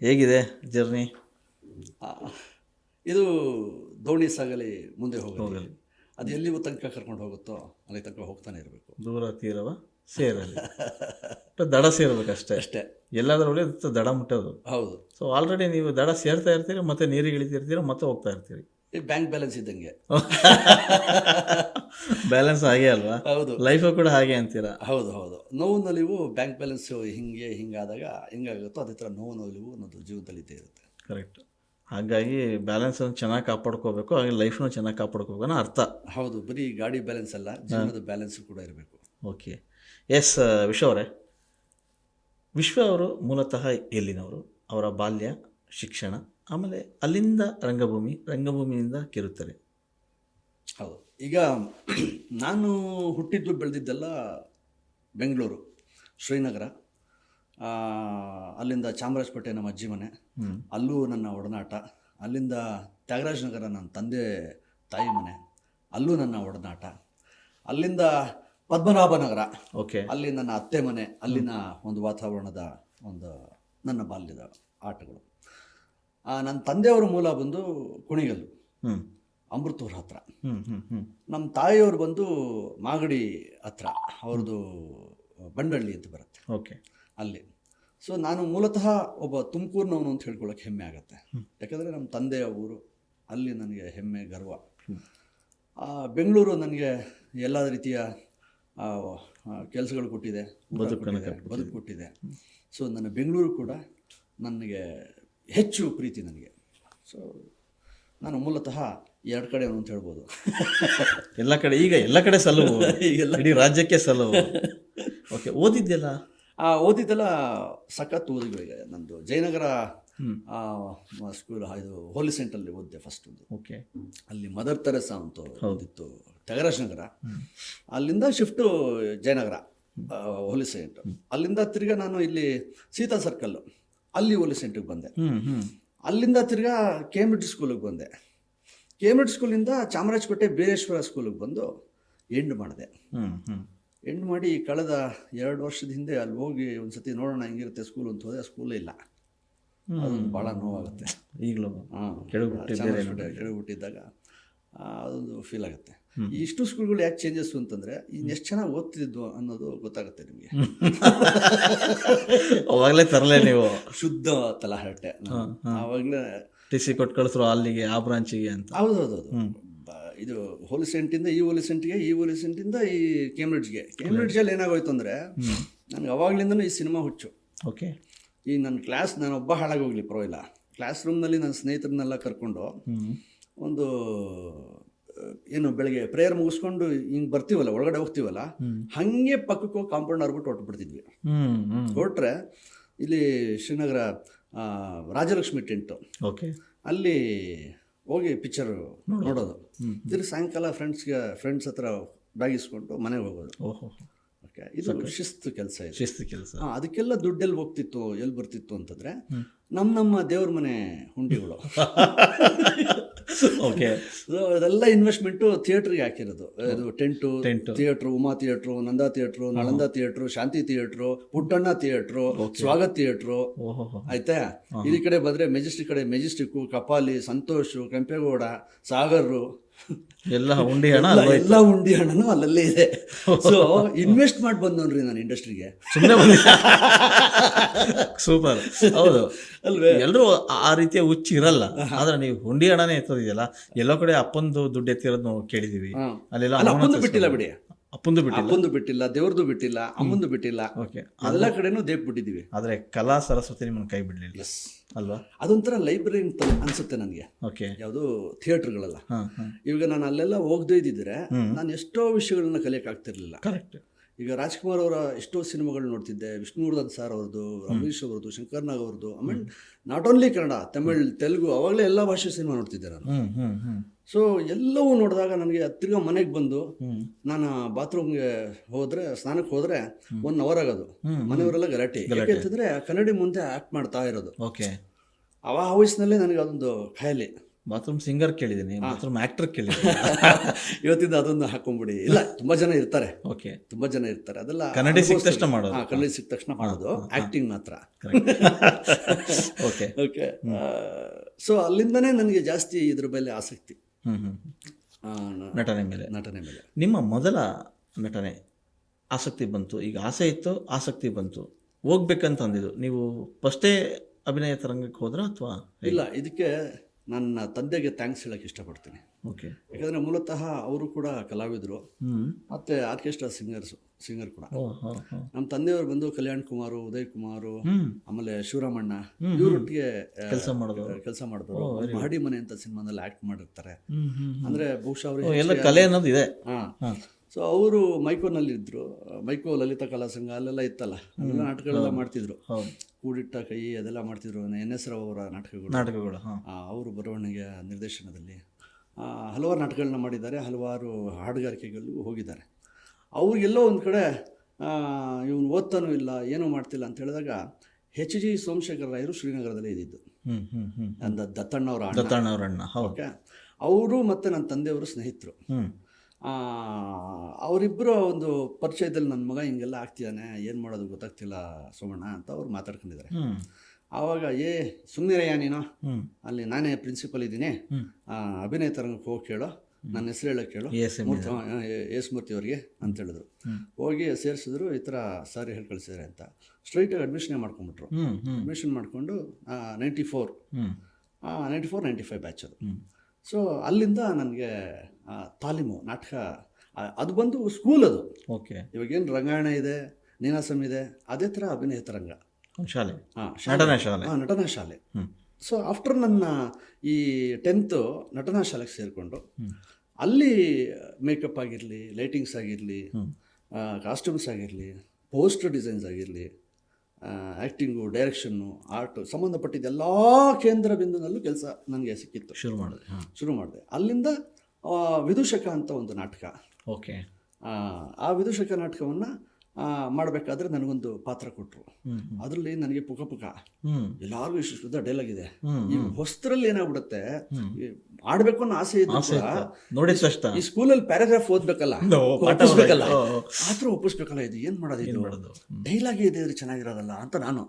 ಹೇಗಿದೆ ಜರ್ನಿ? ಇದು ದೋಣಿ ಸಾಗಲಿ ಮುಂದೆ ಹೋಗಲಿ. ಅದು ಎಲ್ಲಿಗೂ ತನಕ ಕರ್ಕೊಂಡು ಹೋಗುತ್ತೋ ಅಲ್ಲಿ ತನಕ ಹೋಗ್ತಾನೆ ಇರಬೇಕು. ದೂರ ತೀರವ ಸೇರಲಿ. ದಡ ಸೇರಬೇಕು ಅಷ್ಟೇ. ಎಲ್ಲಾದ್ರೂ ಒಳ್ಳೆ ದಡ ಮುಟ್ಟೋದು. ಹೌದು. ಸೊ ಆಲ್ರೆಡಿ ನೀವು ದಡ ಸೇರ್ತಾ ಇರ್ತೀರಿ ಮತ್ತೆ ನೀರಿಗೆ ಇಳಿತಿರ್ತೀರ ಮತ್ತೆ ಹೋಗ್ತಾ ಇರ್ತೀರಿ. ಬ್ಯಾಂಕ್ ಬ್ಯಾಲೆನ್ಸ್ ಇದ್ದಂಗೆ. ಬ್ಯಾಲೆನ್ಸ್ ಹಾಗೆ ಅಲ್ವಾ? ಹೌದು. ಲೈಫ್ ಕೂಡ ಹಾಗೆ ಅಂತೀರಾ? ಹೌದು ಹೌದು. ನೋವು ನಲಿವು ಬ್ಯಾಂಕ್ ಬ್ಯಾಲೆನ್ಸ್ ಹಿಂಗೆ ಹಿಂಗಾದಾಗ ಹಿಂಗಾಗುತ್ತೋ ಅದೇ ಥರ ನೋವು ನಲಿವು ಅನ್ನೋದು ಜೀವನದಲ್ಲಿ ಇದ್ದೇ ಇರುತ್ತೆ. ಕರೆಕ್ಟ್ ಹಾಗಾಗಿ ಬ್ಯಾಲೆನ್ಸ್ ಅನ್ನು ಚೆನ್ನಾಗಿ ಕಾಪಾಡ್ಕೋಬೇಕು ಹಾಗೆ ಲೈಫ್ನು ಚೆನ್ನಾಗಿ ಕಾಪಾಡ್ಕೋಬೇಕು ಅನ್ನೋ ಅರ್ಥ. ಹೌದು ಬರೀ ಗಾಡಿ ಬ್ಯಾಲೆನ್ಸ್ ಅಲ್ಲ ಜೀವನದ ಬ್ಯಾಲೆನ್ಸ್ ಕೂಡ ಇರಬೇಕು. ಓಕೆ ಎಸ್ ವಿಶ್ವ ಅವರೇ. ವಿಶ್ವ ಅವರು ಮೂಲತಃ ಎಲ್ಲಿನವರು? ಅವರ ಬಾಲ್ಯ ಶಿಕ್ಷಣ ಆಮೇಲೆ ಅಲ್ಲಿಂದ ರಂಗಭೂಮಿ ರಂಗಭೂಮಿಯಿಂದ ಕೆರುತ್ತಾರೆ ಹೌದು. ಈಗ ನಾನು ಹುಟ್ಟಿದ್ದು ಬೆಳೆದಿದ್ದೆಲ್ಲ ಬೆಂಗಳೂರು ಶ್ರೀನಗರ ಅಲ್ಲಿಂದ ಚಾಮರಾಜಪೇಟೆ ನಮ್ಮ ಅಜ್ಜಿ ಮನೆ. ಅಲ್ಲೂ ನನ್ನ ಒಡನಾಟ. ಅಲ್ಲಿಂದ ತ್ಯಾಗರಾಜನಗರ ನನ್ನ ತಂದೆ ತಾಯಿ ಮನೆ. ಅಲ್ಲೂ ನನ್ನ ಒಡನಾಟ. ಅಲ್ಲಿಂದ ಪದ್ಮನಾಭ ನಗರ. ಓಕೆ. ಅಲ್ಲಿ ನನ್ನ ಅತ್ತೆ ಮನೆ. ಅಲ್ಲಿನ ಒಂದು ವಾತಾವರಣದ ಒಂದು ನನ್ನ ಬಾಲ್ಯದ ಆಟಗಳು. ನನ್ನ ತಂದೆಯವರ ಮೂಲ ಬಂದು ಕುಣಿಗಲ್ಲು. ಅಮೃತೂರ್ ಹತ್ರ. ನಮ್ಮ ತಾಯಿಯವರು ಬಂದು ಮಾಗಡಿ ಹತ್ರ ಅವ್ರದ್ದು ಬಂಡಳ್ಳಿ ಅಂತ ಬರುತ್ತೆ. ಓಕೆ. ಅಲ್ಲಿ. ಸೊ ನಾನು ಮೂಲತಃ ಒಬ್ಬ ತುಮಕೂರಿನವನು ಅಂತ ಹೇಳ್ಕೊಳ್ಳೋಕೆ ಹೆಮ್ಮೆ ಆಗುತ್ತೆ. ಯಾಕಂದರೆ ನಮ್ಮ ತಂದೆಯ ಊರು ಅಲ್ಲಿ ನನಗೆ ಹೆಮ್ಮೆ ಗರ್ವ. ಬೆಂಗಳೂರು ನನಗೆ ಎಲ್ಲ ರೀತಿಯ ಕೆಲಸಗಳು ಕೊಟ್ಟಿದೆ, ಬದುಕು ಕೊಟ್ಟಿದೆ ಸೊ ನನ್ನ ಬೆಂಗಳೂರು ಕೂಡ ನನಗೆ ಹೆಚ್ಚು ಪ್ರೀತಿ ನನಗೆ. ಸೊ ನಾನು ಮೂಲತಃ ಎರಡು ಕಡೆ ಅಂತ ಹೇಳ್ಬೋದು. ಎಲ್ಲ ಕಡೆ ಈಗ ಎಲ್ಲ ಕಡೆ ಸಲವು. ಈಗೆಲ್ಲ ಇಡೀ ರಾಜ್ಯಕ್ಕೆ ಸಲವು. ಓಕೆ ಓದಿದ್ದೆಲ್ಲ ಆ ಓದಿದ್ದೆಲ್ಲ ಸಖತ್ ಓದಿಗಳು ಈಗ ನಂದು. ಜಯನಗರ. ಸ್ಕೂಲ್ ಇದು ಹೋಲಿ ಸೆಂಟ್ರಲ್ಲಿ ಓದಿದೆ ಫಸ್ಟ್ ಒಂದು. ಓಕೆ ಅಲ್ಲಿ ಮದರ್ ತೆರೆಸಾ ಅಂತ ಓದಿತ್ತು ತ್ಯಾಗರಾಜ ನಗರ. ಅಲ್ಲಿಂದ ಶಿಫ್ಟು ಜಯನಗರ ಹೋಲಿ ಸೆಂಟ್ ಅಲ್ಲಿಂದ ತಿರ್ಗಾ ನಾನು ಇಲ್ಲಿ ಸೀತಾ ಸರ್ಕಲ್ಲು ಅಲ್ಲಿ ಹೋಲಿ ಸೆಂಟ್ರಿಗೆ ಬಂದೆ. ಅಲ್ಲಿಂದ ತಿರ್ಗಾ ಕೇಂಬ್ರಿಡ್ಜ್ ಸ್ಕೂಲಿಗೆ ಬಂದೆ. ಕೇಂಬ್ರಿಡ್ಜ್ ಸ್ಕೂಲಿಂದ ಚಾಮರಾಜಪೇಟೆ ಬೀರೇಶ್ವರ ಸ್ಕೂಲಿಗೆ ಬಂದು ಎಂಡ್ ಮಾಡಿದೆ. ಎಂಡ್ ಮಾಡಿ ಕಳೆದ ಎರಡು ವರ್ಷದ ಹಿಂದೆ ಅಲ್ಲಿ ಹೋಗಿ ಒಂದು ಸತಿ ನೋಡೋಣ ಹೆಂಗಿರುತ್ತೆ ಸ್ಕೂಲ್ ಅಂತ ಹೋದೆ ಸ್ಕೂಲ್ ಇಲ್ಲ. ಅದೊಂದು ಭಾಳ ನೋವಾಗುತ್ತೆ. ಈಗಲೂ ಹಾಂ ಕೆಳಗೆ ಕೆಳಗುಟ್ಟಿದ್ದಾಗ ಅದೊಂದು ಫೀಲ್ ಆಗುತ್ತೆ. ಇಷ್ಟು ಸ್ಕೂಲ್ಗಳು ಯಾಕೆ ಚೇಂಜಸ್ ಅಂತಂದ್ರೆ ಇನ್ನು ಎಷ್ಟು ಚೆನ್ನಾಗಿ ಓದ್ತಿದ್ದು ಅನ್ನೋದು ಗೊತ್ತಾಗುತ್ತೆ ನಿಮಗೆ. ಅವಾಗಲೇ ತರಲೇ ನೀವು. ಶುದ್ಧ ತಲಹರಟೆ ಆವಾಗಲೇ ಟಿ ಸಿ ಕೊಟ್ಟು ಕಳಿಸ್ರು ಅಲ್ಲಿಗೆ ಆ ಬ್ರಾಂಚಿಗೆ ಅಂತ. ಹೌದು ಹೌದು ಹೌದು ಬ- ಇದು ಹೋಲಿ ಸೆಂಟಿಂದ ಈ ಹೋಲಿ ಸೆಂಟ್ಗೆ ಈ ಹೋಲಿ ಸೆಂಟಿಂದ ಈ ಕೇಂಬ್ರಿಡ್ಜ್ಗೆ. ಕೇಂಬ್ರಿಡ್ಜಲ್ಲಿ ಏನಾಗೋಯ್ತು ಅಂದರೆ ನನಗೆ ಅವಾಗ್ಲಿಂದನೂ ಈ ಸಿನಿಮಾ ಹುಚ್ಚು. ಓಕೆ. ಈ ನನ್ನ ಕ್ಲಾಸ್ ನಾನು ಒಬ್ಬ ಹಾಳಾಗೋಗ್ಲಿ ಪರವಾಗಿಲ್ಲ. ಕ್ಲಾಸ್ ರೂಮ್ನಲ್ಲಿ ನನ್ನ ಸ್ನೇಹಿತರನ್ನೆಲ್ಲ ಕರ್ಕೊಂಡು ಒಂದು ಏನು ಬೆಳಗ್ಗೆ ಪ್ರೇಯರ್ ಮುಗಿಸ್ಕೊಂಡು ಹಿಂಗ್ ಬರ್ತೀವಲ್ಲ ಒಳಗಡೆ ಹೋಗ್ತೀವಲ್ಲ ಹಂಗೆ ಪಕ್ಕಕ್ಕೆ ಹೋಗಿ ಕಾಂಪೌಂಡ್ ಆರ್ಬಿಟ್ಟು ಬಿಟ್ಟು ಹ್ಞೂ ಹ್ಞೂ ಹೊರಟ್ರೆ ಇಲ್ಲಿ ಶ್ರೀನಗರ ರಾಜಲಕ್ಷ್ಮಿ ಟೆಂಟು ಓಕೆ. ಅಲ್ಲಿ ಹೋಗಿ ಪಿಕ್ಚರ್ ನೋಡೋದು. ತಿರ್ಗಿ ಸಾಯಂಕಾಲ ಫ್ರೆಂಡ್ಸ್ಗೆ ಫ್ರೆಂಡ್ಸ್ ಹತ್ರ ಬ್ಯಾಗ್ ಇಸ್ಕೊಂಡು ಮನೆಗೆ ಹೋಗೋದು. ಓಕೆ ಇದು ಶಿಸ್ತು ಕೆಲಸ ಇದೆ. ಶಿಸ್ತು ಕೆಲಸ. ಅದಕ್ಕೆಲ್ಲ ದುಡ್ಡೆಲ್ಲಿ ಹೋಗ್ತಿತ್ತು ಎಲ್ಲಿ ಬರ್ತಿತ್ತು ಅಂತಂದ್ರೆ ನಮ್ಮ ನಮ್ಮ ದೇವ್ರ ಮನೆ ಹುಂಡಿಗಳು. ಓಕೆ ಅದೆಲ್ಲ ಇನ್ವೆಸ್ಟ್ಮೆಂಟು ಥಿಯೇಟ್ರಿಗೆ ಹಾಕಿರೋದು. ಇದು tent tent theatre Uma theatre Nanda theatre Nalanda theatre Shanti theatre Puttanna theatre Swagat theatre ಆಯ್ತಾ? ಇಲ್ಲಿ ಕಡೆ ಬಂದ್ರೆ ಮೆಜೆಸ್ಟಿಕ್ ಕಡೆ ಮೆಜೆಸ್ಟಿಕ್ಕು ಕಪಾಲಿ ಸಂತೋಷು ಕೆಂಪೇಗೌಡ ಸಾಗರ್ರು ಎಲ್ಲ ಉಂಡಿ ಹಣ ಎಲ್ಲ- ಉಂಡಿ ಹಣನು ಅಲ್ಲಲ್ಲೇ ಇದೆ. ಸೊ ಇನ್ವೆಸ್ಟ್ ಮಾಡಿ ಬಂದವನ್ರಿ ನಾನು ಇಂಡಸ್ಟ್ರಿಗೆ ಸುಮ್ಮನೆ ಸೂಪರ್ ಹೌದು. ಅಲ್ವೇ? ಎಲ್ಲರೂ ಆ ರೀತಿಯ ಹುಚ್ಚು ಇರಲ್ಲ. ಆದ್ರೆ ನೀವು ಹುಂಡಿ ಹಣನೇ ಎತ್ತೋದಿದೆಯಲ್ಲ? ಎಲ್ಲೋ ಕಡೆ ಅಪ್ಪಂದು ದುಡ್ಡು ಎತ್ತಿರೋದು ನಾವು ಕೇಳಿದೀವಿ. ಅಲ್ಲೆಲ್ಲ ಬಿಟ್ಟಿಲ್ಲ ಬಿಡಿ. ಅಪ್ಪಂದು ಬಿಟ್ಟಿಲ್ಲ. ಅಪ್ಪಂದು ಬಿಟ್ಟಿಲ್ಲ ದೇವ್ರದ್ದು ಬಿಟ್ಟಿಲ್ಲ ಅಮ್ಮಂದು ಬಿಟ್ಟಿಲ್ಲ. ಓಕೆ ಎಲ್ಲ ಕಡೆನೂ ದೇವ್ ಬಿಟ್ಟಿದ್ದೀವಿ. ಆದರೆ ಕಲಾ ಸರಸ್ವತಿ ನಿಮ್ಮನ್ನ ಕೈ ಬಿಡಲಿಲ್ಲ. ಎಸ್ ಅಲ್ವಾ? ಅದೊಂಥರ ಲೈಬ್ರರಿ ಅಂತ ಅನ್ಸುತ್ತೆ ನನಗೆ. ಓಕೆ ಯಾವುದು ಥಿಯೇಟರ್ಗಳಲ್ಲ ಇವಾಗ ನಾನು ಅಲ್ಲೆಲ್ಲ ಹೋಗದೇ ಇದ್ದಿದ್ರೆ ನಾನು ಎಷ್ಟೋ ವಿಷಯಗಳನ್ನ ಕಲಿಯೋಕ್ಕಾಗ್ತಿರ್ಲಿಲ್ಲ ಕರೆಕ್ಟ್ ಈಗ ರಾಜ್ಕುಮಾರ್ ಅವರ ಎಷ್ಟೋ ಸಿನಿಮಾಗಳು ನೋಡ್ತಿದ್ದೆ. ವಿಷ್ಣುವರ್ಧನ್ ಸರ್ ಅವ್ರದ್ದು ರಮೇಶ್ ಅವ್ರದ್ದು ಶಂಕರ್ ನಾಗ್ ಅವ್ರದ್ದು. ಆಮೇಲೆ ನಾಟ್ ಓನ್ಲಿ ಕನ್ನಡ ತಮಿಳ್ ತೆಲುಗು ಅವಾಗಲೇ ಎಲ್ಲ ಭಾಷೆ ಸಿನಿಮಾ ನೋಡ್ತಿದ್ದೆ ನಾನು. ಸೊ ಎಲ್ಲವೂ ನೋಡಿದಾಗ ನನಗೆ ತಿರ್ಗಾ ಮನೆಗೆ ಬಂದು ನಾನು ಬಾತ್ರೂಮ್ಗೆ ಹೋದ್ರೆ ಸ್ನಾನಕ್ಕೆ ಹೋದ್ರೆ ಒನ್ ಅವರ್ ಆಗೋದು. ಮನೆಯವರೆಲ್ಲ ಗಲಾಟೆ. ಯಾಕೆಂತಂದ್ರೆ ಕನ್ನಡಿ ಮುಂದೆ ಆಕ್ಟ್ ಮಾಡ್ತಾ ಇರೋದು. ಓಕೆ. ಅವ ಆ ವಯಸ್ಸಿನಲ್ಲೇ ನನಗೆ ಅದೊಂದು ಖಾಯಿಲೆ. ಬಾತ್ರೂಮ್ ಸಿಂಗರ್ ಕೇಳಿದ್ದೀನಿ ಬಾತ್ರೂಮ್ ಆಕ್ಟರ್ ಕೇಳಿ ಇವತ್ತಿಂದ ಅದೊಂದು ಹಾಕೊಂಡ್ಬಿಡಿ ಇಲ್ಲ ತುಂಬಾ ಜನ ಇರ್ತಾರೆ. ಓಕೆ. ತುಂಬಾ ಜನ ಇರ್ತಾರೆ. ಅದೆಲ್ಲ ಕನ್ನಡಿ ಸಿಕ್ಕ ತಕ್ಷಣ ಮಾಡೋದು. ಕನ್ನಡಿ ಸಿಕ್ಕ ತಕ್ಷಣ ಮಾಡೋದು. ಆಕ್ಟಿಂಗ್ ಮಾತ್ರ. ಓಕೆ ಓಕೆ ಸೊ ಅಲ್ಲಿಂದನೇ ನನಗೆ ಜಾಸ್ತಿ ಇದ್ರ ಮೇಲೆ ಆಸಕ್ತಿ. ನಟನೆ ಮೇಲೆ. ನಟನೆ ಮೇಲೆ. ನಿಮ್ಮ ಮೊದಲ ನಟನೆ ಆಸಕ್ತಿ ಬಂತು ಈಗ ಆಸೆ ಇತ್ತು ಆಸಕ್ತಿ ಬಂತು. ಹೋಗ್ಬೇಕಂತ ಅಂದಿದ್ದು. ನೀವು ಫಸ್ಟೇ ಅಭಿನಯ ತರಂಗಕ್ಕೆ ಹೋದ್ರ ಅಥವಾ ಇಲ್ಲ ಇದಕ್ಕೆ ನನ್ನ ತಂದೆಗೆ ಥ್ಯಾಂಕ್ಸ್ ಹೇಳಕ್ಕೆ ಇಷ್ಟಪಡ್ತೀನಿ. ಓಕೆ ಯಾಕಂದ್ರೆ ಮೂಲತಃ ಅವರು ಕೂಡ ಕಲಾವಿದರು. ಮತ್ತೆ ಆರ್ಕೆಸ್ಟ್ರಾ ಸಿಂಗರ್ಸ್ ಸಿಂಗರ್ ಕೂಡ. ನಮ್ಮ ತಂದೆಯವರು ಬಂದು ಕಲ್ಯಾಣ್ ಕುಮಾರ್ ಉದಯ್ ಕುಮಾರ್ ಆಮೇಲೆ ಶಿವರಾಮಣ್ಣ ಇವರೊಟ್ಟಿಗೆ ಕೆಲಸ ಮಾಡೋದು ಕೆಲಸ ಮಾಡಿದ್ರು ಮಹಡಿ ಮನೆ ಅಂತ ಸಿನಿಮಾದಲ್ಲಿ ಆಕ್ಟ್ ಮಾಡಿರ್ತಾರೆ. ಅಂದ್ರೆ ಬಹುಶಃ ಅವರು ಕಲೆ ಅನ್ನೋದು ಇದೆ. ಸೊ ಅವರು ಮೈಕೋನಲ್ಲಿ ಇದ್ರು ಮೈಕೋ ಲಲಿತಾ ಕಲಾ ಸಂಘ ಅಲ್ಲೆಲ್ಲ ಇತ್ತಲ್ಲ. ನಾಟಕಗಳೆಲ್ಲ ಮಾಡ್ತಿದ್ರು. ಕೂಡಿಟ್ಟ ಕೈ ಅದೆಲ್ಲ ಮಾಡ್ತಿದ್ರು ಎನ್ ಎಸ್ ರಾವ್ ಅವರ ನಾಟಕಗಳು. ನಾಟಕಗಳು ಅವರು ಬರವಣಿಗೆ ನಿರ್ದೇಶನದಲ್ಲಿ ಹಲವಾರು ನಾಟಕಗಳನ್ನ ಮಾಡಿದ್ದಾರೆ ಹಲವಾರು ಹಾಡುಗಾರಿಕೆಗಳಿಗೂ ಹೋಗಿದ್ದಾರೆ. ಅವ್ರಿಗೆಲ್ಲೋ ಒಂದು ಕಡೆ ಇವನು ಓದ್ತಾನೂ ಇಲ್ಲ ಏನೂ ಮಾಡ್ತಿಲ್ಲ ಅಂತ ಹೇಳಿದಾಗ ಎಚ್ ಜಿ ಸೋಮಶೇಖರ ರಾಯರು ಶ್ರೀನಗರದಲ್ಲೇ ಇದ್ದಿದ್ದು. ಹ್ಞೂ ಹ್ಞೂ ಹ್ಞೂ ಅಂದ ದತ್ತಣ್ಣವರ ಅಣ್ಣ. ದತ್ತಣ್ಣ ಅವ್ರ ಅಣ್ಣ ಓಕೆ? ಅವರು ಮತ್ತು ನನ್ನ ತಂದೆಯವರು ಸ್ನೇಹಿತರು. ಅವರಿಬ್ಬರು ಒಂದು ಪರಿಚಯದಲ್ಲಿ ನನ್ನ ಮಗ ಹಿಂಗೆಲ್ಲ ಆಗ್ತಿದ್ದಾನೆ ಏನು ಮಾಡೋದು ಗೊತ್ತಾಗ್ತಿಲ್ಲ ಸೋಮಣ್ಣ ಅಂತ ಅವ್ರು ಮಾತಾಡ್ಕೊಂಡಿದ್ದಾರೆ ಆವಾಗ ಏ ಸುಮ್ಮನೆಯ ನೀನು? ಅಲ್ಲಿ ನಾನೇ ಪ್ರಿನ್ಸಿಪಲ್ ಇದ್ದೀನಿ. ಅಭಿನಯ ತರಂಗಕ್ಕೆ ಹೋಗಿ ಕೇಳು. ನನ್ನ ಹೆಸರು ಹೇಳೋಕೆ ಕೇಳು. ಎಸ್ ಮೂರ್ತಿ ಅವರಿಗೆ ಅಂತ ಹೇಳಿದ್ರು. ಹೋಗಿ ಸೇರಿಸಿದ್ರು ಈ ಥರ ಸಾರಿ ಹೇಳಿ ಕಳಿಸಿದ್ದಾರೆ ಅಂತ ಸ್ಟ್ರೈಟಾಗಿ ಅಡ್ಮಿಷನ್ ಮಾಡ್ಕೊಂಡ್ಬಿಟ್ರು. ಅಡ್ಮಿಷನ್ ಮಾಡಿಕೊಂಡು ninety four ninety four ninety five batch ಅದು. ಸೊ ಅಲ್ಲಿಂದ ನನಗೆ ತಾಲೀಮು ನಾಟಕ ಅದು ಬಂದು ಸ್ಕೂಲ್ ಅದು. ಓಕೆ. ಇವಾಗೇನು ರಂಗಾಯಣ ಇದೆ ನೀನಾಸಂ ಇದೆ ಅದೇ ಥರ ಅಭಿನಯ ತರಂಗ. ಶಾಲೆ. ಹಾಂ ನಟನ ಶಾಲೆ. ಹಾಂ ನಟನಾ ಶಾಲೆ. ಸೊ ಆಫ್ಟರ್ ನನ್ನ ಈ ಟೆಂತು ನಟನಾ ಶಾಲೆಗೆ ಸೇರಿಕೊಂಡು ಅಲ್ಲಿ ಮೇಕಪ್ ಆಗಿರಲಿ ಲೈಟಿಂಗ್ಸ್ ಆಗಿರಲಿ ಕಾಸ್ಟ್ಯೂಮ್ಸ್ ಆಗಿರಲಿ ಪೋಸ್ಟರ್ ಡಿಸೈನ್ಸ್ ಆಗಿರಲಿ ಆ್ಯಕ್ಟಿಂಗು ಡೈರೆಕ್ಷನ್ನು ಆರ್ಟು ಸಂಬಂಧಪಟ್ಟಿದ್ದ ಎಲ್ಲ ಕೇಂದ್ರ ಬಿಂದುನಲ್ಲೂ ಕೆಲಸ ನನಗೆ ಸಿಕ್ಕಿತ್ತು. ಶುರು ಮಾಡಿದೆ ಶುರು ಮಾಡಿದೆ. ಅಲ್ಲಿಂದ ವಿದೂಷಕ ಅಂತ ಒಂದು ನಾಟಕ. ಓಕೆ. ಆ ವಿದೂಷಕ ನಾಟಕವನ್ನು ಮಾಡಬೇಕಾದ್ರೆ ನನಗೊಂದು ಪಾತ್ರ ಕೊಟ್ಟರು ಅದರಲ್ಲಿ ನನಗೆ ಪುಕ ಪುಕ. ಎಲ್ಲಾರ್ಗು ಇಷ್ಟು ಶುದ್ಧ ಡೈಲಾಗ್ ಇದೆ ಈ ಹೊಸ್ತರಲ್ಲಿ ಏನಾಗ್ಬಿಡುತ್ತೆ ಆಡ್ಬೇಕು ಅನ್ನೋ ಆಸೆ ಇದ್ದು ಈ ಸ್ಕೂಲಲ್ಲಿ ಪ್ಯಾರಾಗ್ರಾಫ್ ಓದ್ಬೇಕಲ್ಲ ಒಪ್ಪಿಸ್ಬೇಕಲ್ಲ. ಆತರ ಒಪ್ಪಿಸ್ಬೇಕಲ್ಲ ಇದು ಏನ್ ಮಾಡೋದು ಇದು? ಮಾಡೋದು? ಡೈಲಾಗೇ ಇದೆ ಇದ್ರೆ ಚೆನ್ನಾಗಿರೋದಲ್ಲ ಅಂತ ನಾನು.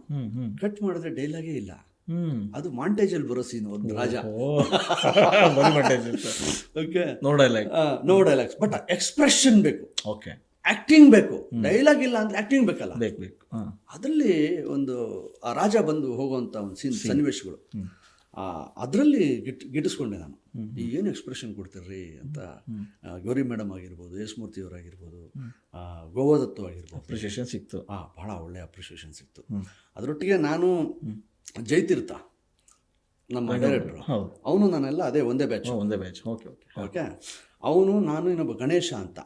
ಕಟ್ ಮಾಡಿದ್ರೆ ಡೈಲಾಗೇ ಇಲ್ಲ. ಹ್ಮ್. ಅದು ಮಾಂಟೇಜಲ್ಲಿ ಬರೋ ಸೀನ್ ಒಂದು ರಾಜ. Okay no dialogues but expression ಬೇಕು. ಓಕೆ ಆಕ್ಟಿಂಗ್ ಬೇಕು. ಡೈಲಾಗ್ ಇಲ್ಲ ಅಂದ್ರೆ ಆಕ್ಟಿಂಗ್ ಬೇಕಲ್ಲ. ಬೇಕು ಬೇಕು. ಹಾಂ. ಅದರಲ್ಲಿ ಒಂದು ಆ ರಾಜ ಬಂದು ಹೋಗುವಂತ ಒಂದು ಸೀನ್ ಸನ್ನಿವೇಶಗಳು. ಆ ಅದರಲ್ಲಿ ಗಿಟ್ ಗಿಟ್ಟಿಸ್ಕೊಂಡೆ ನಾನು. ಏನು ಎಕ್ಸ್ಪ್ರೆಷನ್ ಕೊಡ್ತೀರ್ರಿ ಅಂತ ಗೌರಿ ಮೇಡಮ್ ಆಗಿರ್ಬೋದು ಯಶಮೂರ್ತಿ ಅವರಾಗಿರ್ಬೋದು ಗೋವಾದತ್ತು ಆಗಿರ್ಬೋದು. ಅಪ್ರಿಷಿಯೇಷನ್ ಸಿಕ್ತು. ಆ, ಬಹಳ ಒಳ್ಳೆ ಅಪ್ರಿಷಿಯೇಷನ್ ಸಿಕ್ತು. ಅದರೊಟ್ಟಿಗೆ ನಾನು ಜೈತೀರ್ಥ ನಮ್ಮ ಡೈರೆಕ್ಟ್ರು ಅವನು ನಾನೆಲ್ಲ ಅದೇ ಒಂದೇ ಬ್ಯಾಚ್ ಒಂದೇ ಬ್ಯಾಚ್ ಓಕೆ ಓಕೆ ಓಕೆ ಅವನು ನಾನು ಇನ್ನೊಬ್ಬ ಗಣೇಶ ಅಂತ.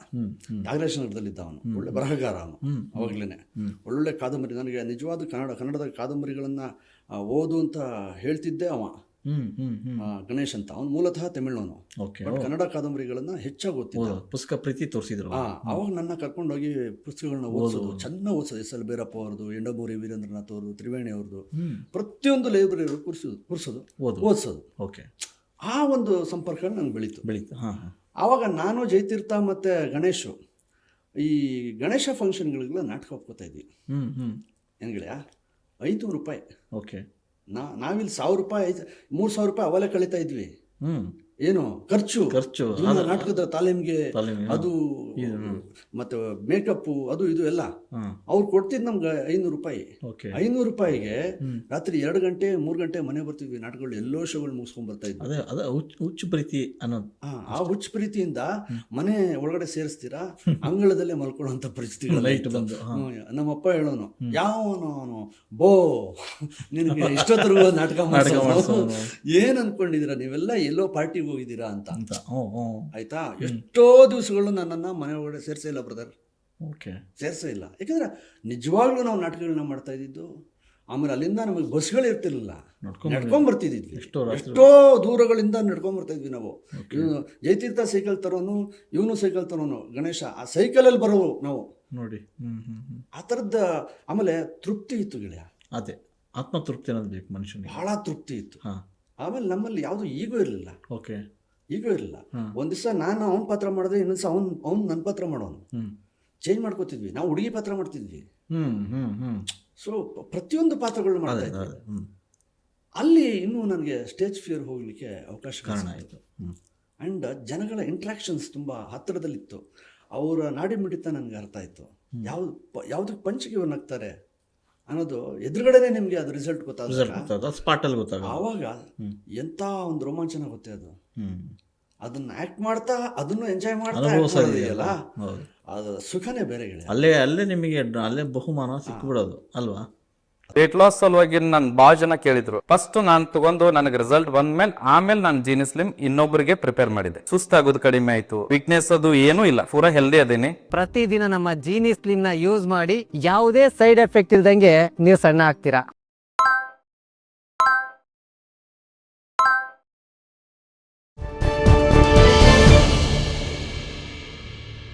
ನಾಗರಾಜ ನಗರದಲ್ಲಿದ್ದ ಅವನು ಒಳ್ಳೆ ಬರಹಗಾರ ಅವನು ಹ್ಮ್. ಅವಾಗ್ಲೇನೆ. ಒಳ್ಳೆ ಕಾದಂಬರಿ. ನನಗೆ ನಿಜವಾದ ಕನ್ನಡ ಕನ್ನಡದ ಕಾದಂಬರಿಗಳನ್ನು ಓದು ಅಂತ ಹೇಳ್ತಿದ್ದೆ ಅವ. ಗಣೇಶ್ ಅಂತ. ಅವನು ಮೂಲತಃ ತಮಿಳ್ನವನು. ಕನ್ನಡ ಕಾದಂಬರಿಗಳನ್ನ ಹೆಚ್ಚಾಗಿ ಓದ್ತಿದ್ದ. ಪುಸ್ತಕ ಪ್ರೀತಿ ತೋರಿಸಿದ್ರು ಅವಾಗ. ನನ್ನ ಕರ್ಕೊಂಡೋಗಿ ಪುಸ್ತಕಗಳನ್ನ ಓದಿಸೋದು ಚೆನ್ನಾಗಿ ಓದಿಸೋದು. ಎಸ್ ಎಲ್ ಭೈರಪ್ಪ ಅವ್ರದ್ದು ಎಂಡಮೂರಿ ವೀರೇಂದ್ರನಾಥ್ ಅವರು ತ್ರಿವೇಣಿ ಅವ್ರದ್ದು. ಪ್ರತಿಯೊಂದು ಲೈಬ್ರರಿ ಕುರ್ಸೋದು ಕುರ್ಸೋದು ಓದು. ಓದಿಸೋದು. ಓಕೆ. ಆ ಒಂದು ಸಂಪರ್ಕ ನಂಗೆ ಬೆಳೀತು. ಬೆಳೀತು. ಹಾಂ. ಆವಾಗ ನಾನು ಜಯತೀರ್ಥ ಮತ್ತು ಗಣೇಶು ಈ ಗಣೇಶ ಫಂಕ್ಷನ್ಗಳಿಗೆಲ್ಲ ನಾಟಕ ಒಪ್ಕೋತಾ ಇದ್ವಿ. ಹ್ಮ್ ಹ್ಮ್. ಏನು ಗೆಳೆಯ ಐನೂರು ರೂಪಾಯಿ. ಓಕೆ. ನಾ ನಾವಿಲ್ಲಿ ಸಾವಿರ ರೂಪಾಯಿ ಐದು ಮೂರು ಸಾವಿರ ರೂಪಾಯಿ ಅವಲೇ ಕಳೀತಾ ಇದ್ವಿ. ಏನು ಖರ್ಚು. ಖರ್ಚು ನಾಟಕದ ತಾಲೀಮ್ಗೆ ಅದು ಮತ್ತೆ ಮೇಕಪ್ ಅದು ಇದು ಎಲ್ಲ. ಅವ್ರು ಕೊಡ್ತಿದ್ ನಮ್ಗೆ ಐನೂರು ರೂಪಾಯಿ. ಐನೂರು ರೂಪಾಯಿಗೆ ರಾತ್ರಿ ಎರಡು ಗಂಟೆ ಮೂರು ಗಂಟೆ ಮನೆ ಬರ್ತಿದ್ವಿ. ನಾಟಕಗಳು ಎಲ್ಲೋ ಶೋಗಳು ಮುಗಿಸ್ಕೊಂಡ್ ಬರ್ತಾ ಇದ್ವಿ. ಹುಚ್ಚು ಪ್ರೀತಿ ಅನ್ನೋದು. ಆ, ಹುಚ್ಚ ಪ್ರೀತಿಯಿಂದ ಮನೆ ಒಳಗಡೆ ಸೇರಿಸ್ತೀರಾ? ಅಂಗಳದಲ್ಲೇ ಮಲ್ಕೊಳ್ಳುವಂತ ಪರಿಸ್ಥಿತಿ ಬಂದು ನಮ್ಮಪ್ಪ ಹೇಳೋನು ಯಾವನು ಅವನು? ಬೋ ನಿನಗೆ ಇಷ್ಟೊತ್ತರ ನಾಟಕ ಮಾಡ್ಸೋ. ಏನ್ ಅನ್ಕೊಂಡಿದೀರಾ? ನೀವೆಲ್ಲ ಎಲ್ಲೋ ಪಾರ್ಟಿಗೆ ಹೋಗಿದ್ದೀರಾ ಅಂತ. ಅಂತ. ಹ್ಞೂ ಆಯ್ತಾ? ಎಷ್ಟೋ ದಿವಸಗಳು ನನ್ನನ್ನು ಮನೆ ಒಳಗಡೆ ಸೇರಿಸೇ ಇಲ್ಲ ಬ್ರದರ್ ಓಕೆ. ಸೇರಿಸೇ ಇಲ್ಲ. ಯಾಕಂದ್ರೆ ನಿಜವಾಗ್ಲೂ ನಾವು ನಾಟಕಗಳನ್ನ ಮಾಡ್ತಾ ಇದ್ದಿದ್ದು ಆಮೇಲೆ ಅಲ್ಲಿಂದ ನಮಗೆ ಬಸ್ಗಳು ಇರ್ತಿರ್ಲಿಲ್ಲ. ನಡ್ಕೊಂಡ್ ಬರ್ತಿದ್ವಿ ಎಷ್ಟೋ ದೂರಗಳಿಂದ ನಡ್ಕೊಂಡ್ ಬರ್ತಾ ಇದ್ವಿ ನಾವು ಜಯತೀರ್ಥ ಸೈಕಲ್ ತರೋನು ಇವನು ಸೈಕಲ್ ತರೋನು ಗಣೇಶ ಆ ಸೈಕಲಲ್ಲಿ ಬರೋವು ನಾವು. ನೋಡಿ. ಆ ಥರದ ಆಮೇಲೆ ತೃಪ್ತಿ ಇತ್ತು ಗೆಳೆಯ. ಅದೇ. ಆತ್ಮ ತೃಪ್ತಿ ಅನ್ನೋದು ಬೇಕು ಮನುಷ್ಯನಿಗೆ. ಬಹಳ ತೃಪ್ತಿ ಇತ್ತು. ಹಾಂ. ಆಮೇಲೆ ನಮ್ಮಲ್ಲಿ ಯಾವುದು ಈಗೂ ಇರಲಿಲ್ಲ. ಓಕೆ. ಈಗೂ ಇರಲಿಲ್ಲ. ಒಂದ್ ದಿವಸ ನಾನು ಅವನ ಪಾತ್ರ ಮಾಡಿದ್ರೆ ಇನ್ನೊಂದ್ಸ ಅವ್ನು ಅವ್ನು ನನ್ನ ಪಾತ್ರ ಮಾಡೋನು. ಚೇಂಜ್ ಮಾಡ್ಕೋತಿದ್ವಿ. ನಾವು ಹುಡುಗಿ ಪಾತ್ರ ಮಾಡ್ತಿದ್ವಿ. ಸೊ ಪ್ರತಿಯೊಂದು ಪಾತ್ರಗಳನ್ನ ಮಾಡ್ತಾ ಇದ್ದಾರೆ ಅಲ್ಲಿ ಇನ್ನೂ ನನಗೆ ಸ್ಟೇಜ್ ಫಿಯರ್ ಹೋಗ್ಲಿಕ್ಕೆ ಅವಕಾಶ ಕಾರಣ ಆಯಿತು. ಅಂಡ್ ಆ್ಯಂಡ್ ಜನಗಳ ಇಂಟ್ರಾಕ್ಷನ್ಸ್ ತುಂಬ ಹತ್ತಿರದಲ್ಲಿತ್ತು. ಅವರ ನಾಡಿ ಮಿಡಿತ ನನಗೆ ಅರ್ಥ ಆಯಿತು. ಯಾವ್ದು ಯಾವುದಕ್ಕೆ ಪಂಚಿಗೆ ಇವ್ರು ನಗ್ತಾರೆ? ಅನ್ನೋದು ಎದುರುಗಡೆನೆ ನಿಮಗೆ ಅದು ರಿಸಲ್ಟ್ ಗೊತ್ತಾಗ ಸ್ಪಾಟಲ್ಲಿ ಗೊತ್ತಾಗ ಆವಾಗ ಎಂಥ ಒಂದು ರೋಮಾಂಚನ ಗೊತ್ತೇ ಅದು? ಹ್ಮ್. ಅದನ್ನ ಆಕ್ಟ್ ಮಾಡ್ತಾ ಅದನ್ನು ಎಂಜಾಯ್ ಮಾಡ್ತಾ ಇದೆಯಲ್ಲ ಅದು. ಸುಖನೇ ಬೇರೆ ಅಲ್ಲೇ ಅಲ್ಲೇ ನಿಮಗೆ ಅಲ್ಲೇ ಬಹುಮಾನ ಸಿಕ್ಬಿಡೋದು ಅಲ್ವಾ? ವೇಟ್ ಲಾಸ್ ಸಲುವಾಗಿ ನನ್ ಬಹಳ ಜನ ಕೇಳಿದ್ರು. ಫಸ್ಟ್ ನಾನು ತಗೊಂಡು ನನಗೆ ರಿಸಲ್ಟ್ ಬಂದ್ಮೇಲೆ ಆಮೇಲೆ ನಾನು ಜೀನಿಸ್ಲಿಮ್ ಇನ್ನೊಬ್ಬರಿಗೆ ಪ್ರಿಪೇರ್ ಮಾಡಿದೆ. ಸುಸ್ತಾಗೋದು ಕಡಿಮೆ ಆಯ್ತು. ವೀಕ್ನೆಸ್ ಅದು ಏನೂ ಇಲ್ಲ. ಪೂರಾ ಹೆಲ್ದಿ ಅದೇನಿ. ಪ್ರತಿದಿನ ನಮ್ಮ ಜೀನಿಸ್ಲಿಮ್ನ ಯೂಸ್ ಮಾಡಿ ಯಾವುದೇ ಸೈಡ್ ಎಫೆಕ್ಟ್ ಇಲ್ದಂಗೆ ನೀವು ಸಣ್ಣ ಆಗ್ತೀರಾ?